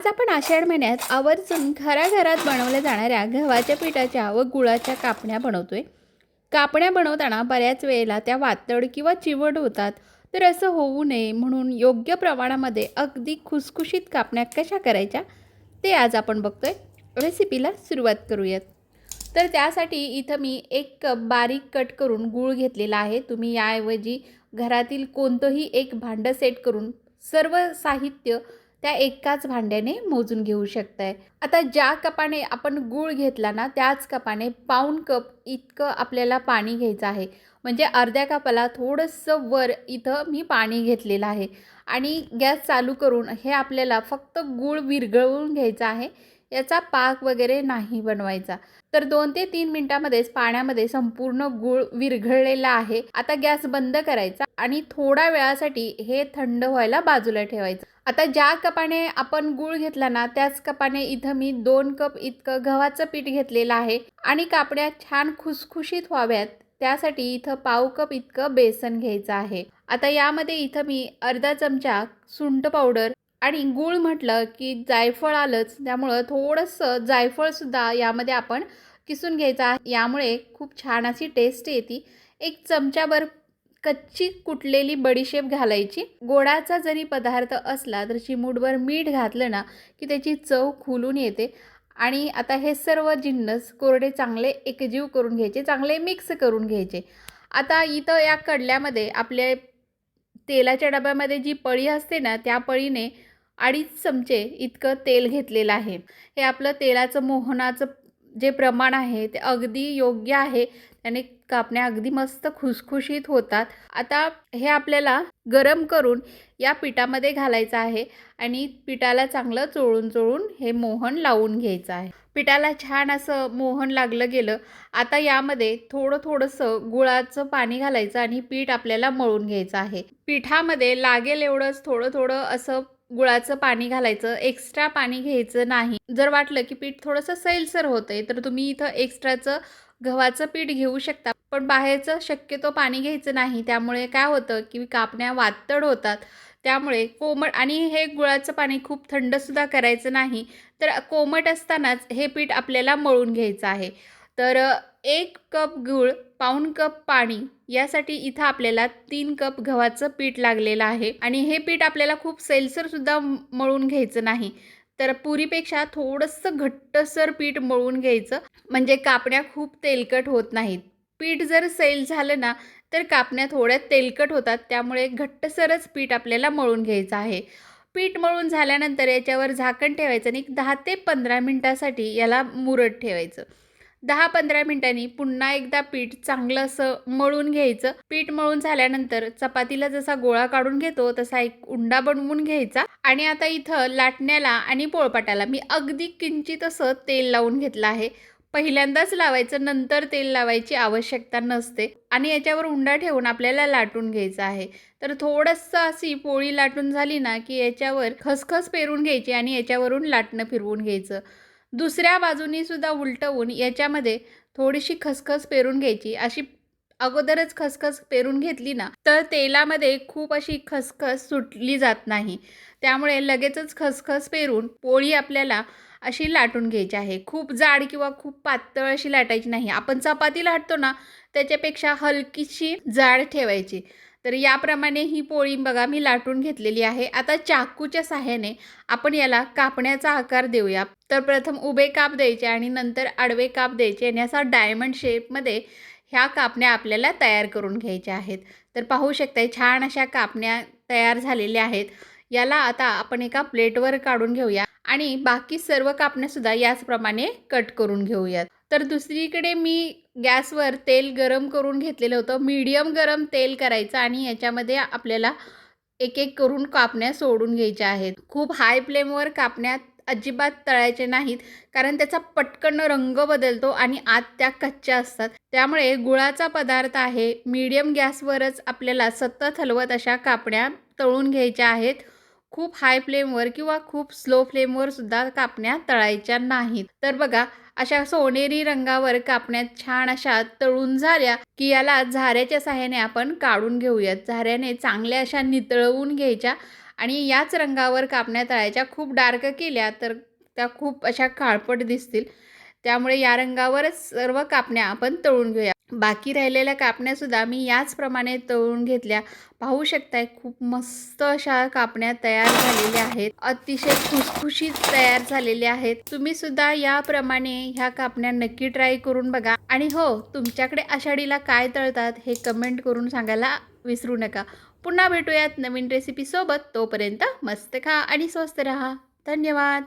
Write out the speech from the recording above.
आज आपण आषाढ महिन्यात आवर्जून घराघरात बनवल्या जाणाऱ्या गव्हाच्या पिठाच्या व गुळाच्या कापण्या बनवतोय. कापण्या बनवताना बऱ्याच वेळेला त्या वातड किंवा चिवड होतात. तर असं होऊ नये म्हणून योग्य प्रमाणामध्ये अगदी खुसखुशीत कापण्या कशा करायच्या ते आज आपण बघतोय. रेसिपीला सुरुवात करूयात. तर त्यासाठी इथं मी एक कप बारीक कट करून गूळ घेतलेला आहे. तुम्ही याऐवजी घरातील कोणतंही एक भांडं सेट करून सर्व साहित्य त्या एकाच भांड्याने मोजून घेऊ शकताय. आता ज्या कपाने आपण गूळ घेतला ना त्याच कपाने पाऊण कप इतकं आपल्याला पाणी घ्यायचं आहे. म्हणजे अर्ध्या कपाला थोडंसं वर इथं मी पाणी घेतलेलं आहे. आणि गॅस चालू करून हे आपल्याला फक्त गूळ विरघळवून घ्यायचं आहे. याचा पाक वगैरे नाही बनवायचा. तर दोन ते तीन मिनिटांमध्येच पाण्यामध्ये संपूर्ण गूळ विरघळलेला आहे. आता गॅस बंद करायचा आणि थोड्या वेळासाठी हे थंड व्हायला बाजूला ठेवायचं. आता ज्या कपाने आपण गूळ घेतला ना त्याच कपाने इथं मी दोन कप इतकं गव्हाचं पीठ घेतलेलं आहे आणि कापड्या छान खुसखुशीत व्हाव्यात. त्यासाठी इथं पाव कप इतकं बेसन घ्यायचं आहे. आता यामध्ये इथं मी अर्धा चमचा सुंट पावडर आणि गूळ म्हटलं की जायफळ आलंच. त्यामुळं थोडंसं जायफळसुद्धा यामध्ये आपण किसून घ्यायचं आहे. यामुळे खूप छान अशी टेस्ट येते. एक चमचाभर कच्ची कुटलेली बडीशेप घालायची. गोडाचा जरी पदार्थ असला तर चिमूटभर मीठ घातलं ना की त्याची चव खुलून येते. आणि आता हे सर्व जिन्नस कोरडे चांगले एकजीव करून घ्यायचे चांगले मिक्स करून घ्यायचे. आता इथं या कडल्यामध्ये आपले तेलाच्या डब्यामध्ये जी पळी असते ना त्या पळीने अडीच चमचे इतकं तेल घेतलेलं आहे. हे आपलं तेलाचं मोहनाचं जे प्रमाण आहे ते अगदी योग्य आहे. त्याने कापण्या अगदी मस्त खुसखुशीत होतात. आता हे आपल्याला गरम करून या पिठामध्ये घालायचं आहे आणि पिठाला चांगलं चोळून चोळून हे मोहन लावून घ्यायचं आहे. पिठाला छान असं मोहन लागलं गेलं आता यामध्ये थोडं थोडंसं गुळाचं पाणी घालायचं आणि पीठ आपल्याला मळून घ्यायचं आहे. पिठामध्ये लागेल एवढंच थोडं थोडं असं गुळाचं पाणी घालायचं एक्स्ट्रा पाणी घ्यायचं नाही. जर वाटलं की पीठ थोडंसं सैलसर होतंय तर तुम्ही इथं एक्स्ट्राचं गव्हाचं पीठ घेऊ शकता. पण बाहेरचं शक्यतो पाणी घ्यायचं नाही. त्यामुळे काय होतं की कापण्या वातड होतात. त्यामुळे कोमट आणि हे गुळाचं पाणी खूप थंडसुद्धा करायचं नाही. तर कोमट असतानाच हे पीठ आपल्याला मळून घ्यायचं आहे. तर एक कप गूळ पाऊण कप पाणी यासाठी इथं आपल्याला तीन कप गव्हाचं पीठ लागलेलं आहे. आणि हे पीठ आपल्याला खूप सैलसरसुद्धा मळून घ्यायचं नाही. तर पुरीपेक्षा थोडंसं घट्टसर पीठ मळून घ्यायचं. म्हणजे कापण्या खूप तेलकट होत नाहीत. पीठ जर सैल झालं ना तर कापण्या थोड्या तेलकट होतात. त्यामुळे घट्टसरच पीठ आपल्याला मळून घ्यायचं आहे. पीठ मळून झाल्यानंतर याच्यावर झाकण ठेवायचं आणि एक दहा ते पंधरा मिनटासाठी याला मुरत ठेवायचं. दहा पंधरा मिनिटांनी पुन्हा एकदा पीठ चांगलं असं मळून घ्यायचं. पीठ मळून झाल्यानंतर चपातीला जसा गोळा काढून घेतो तसा एक उंडा बनवून घ्यायचा. आणि आता इथं लाटण्याला आणि पोळपाटाला मी अगदी किंचित असं तेल लावून घेतलं आहे. पहिल्यांदाच लावायचं नंतर तेल लावायची आवश्यकता नसते. आणि याच्यावर उंडा ठेवून आपल्याला लाटून घ्यायचं आहे. तर थोडंसं अशी पोळी लाटून झाली ना की याच्यावर खसखस पेरून घ्यायची आणि याच्यावरून लाटणं फिरवून घ्यायचं. दुसऱ्या बाजूनी सुद्धा उलटवून याच्यामध्ये थोडीशी खसखस पेरून घ्यायची. अशी अगोदरच खसखस पेरून घेतली ना तर तेलामध्ये खूप अशी खसखस सुटली जात नाही. त्यामुळे लगेचच खसखस पेरून पोळी आपल्याला अशी लाटून घ्यायची आहे. खूप जाड किंवा खूप पातळ अशी लाटायची नाही. आपण चपाती लाटतो ना त्याच्यापेक्षा हलकीशी जाड ठेवायची. तर याप्रमाणे ही पोळी बघा मी लाटून घेतलेली आहे. आता चाकूच्या साह्याने आपण याला कापण्याचा आकार देऊया. तर प्रथम उभे काप द्यायचे आणि नंतर आडवे काप द्यायचे आणि असा डायमंड शेपमध्ये ह्या कापण्या आपल्याला तयार करून घ्यायच्या आहेत. तर पाहू शकताय छान अशा कापण्या तयार झालेल्या आहेत. याला आता आपण एका प्लेटवर काढून घेऊया. आणि बाकी सर्व कापण्यासुद्धा याचप्रमाणे कट करून घेऊयात. तर दुसरीकडे मी गॅसवर तेल गरम करून घेतलेलं होतं. मीडियम गरम तेल करायचं आणि याच्यामध्ये आपल्याला एक एक करून कापण्या सोडून घ्यायच्या आहेत. खूप हाय फ्लेमवर कापण्या अजिबात तळायचे नाहीत कारण त्याचा पटकन रंग बदलतो आणि आत त्या कच्च्या असतात. त्यामुळे गुळाचा पदार्थ आहे. मीडियम गॅसवरच आपल्याला सतत हलवत अशा कापण्या तळून घ्यायच्या आहेत. खूप हाय फ्लेमवर किंवा खूप स्लो फ्लेमवर सुद्धा कापण्या तळायच्या नाहीत. तर बघा अशा सोनेरी रंगावर कापण्यात छान अशा तळून झाल्या की याला झाऱ्याच्या साह्याने आपण काढून घेऊयात. झाऱ्याने चांगल्या अशा नितळवून घ्यायच्या आणि याच रंगावर कापण्या तळायच्या. खूप डार्क केल्या तर त्या खूप अशा काळपट दिसतील. त्यामुळे या रंगावरच सर्व कापण्या आपण तळून घेऊया. बाकी राहिलेल्या कापण्यासुद्धा मी याचप्रमाणे तळून घेतल्या. पाहू शकताय खूप मस्त अशा कापण्या तयार झालेल्या आहेत. अतिशय खुसखुशीत तयार झालेल्या आहेत. तुम्ही सुद्धा याप्रमाणे ह्या कापण्या नक्की ट्राय करून बघा. आणि हो तुमच्याकडे आषाढीला काय तळतात हे कमेंट करून सांगायला विसरू नका. पुन्हा भेटूयात नवीन रेसिपीसोबत तोपर्यंत मस्त खा आणि स्वस्त राहा. धन्यवाद.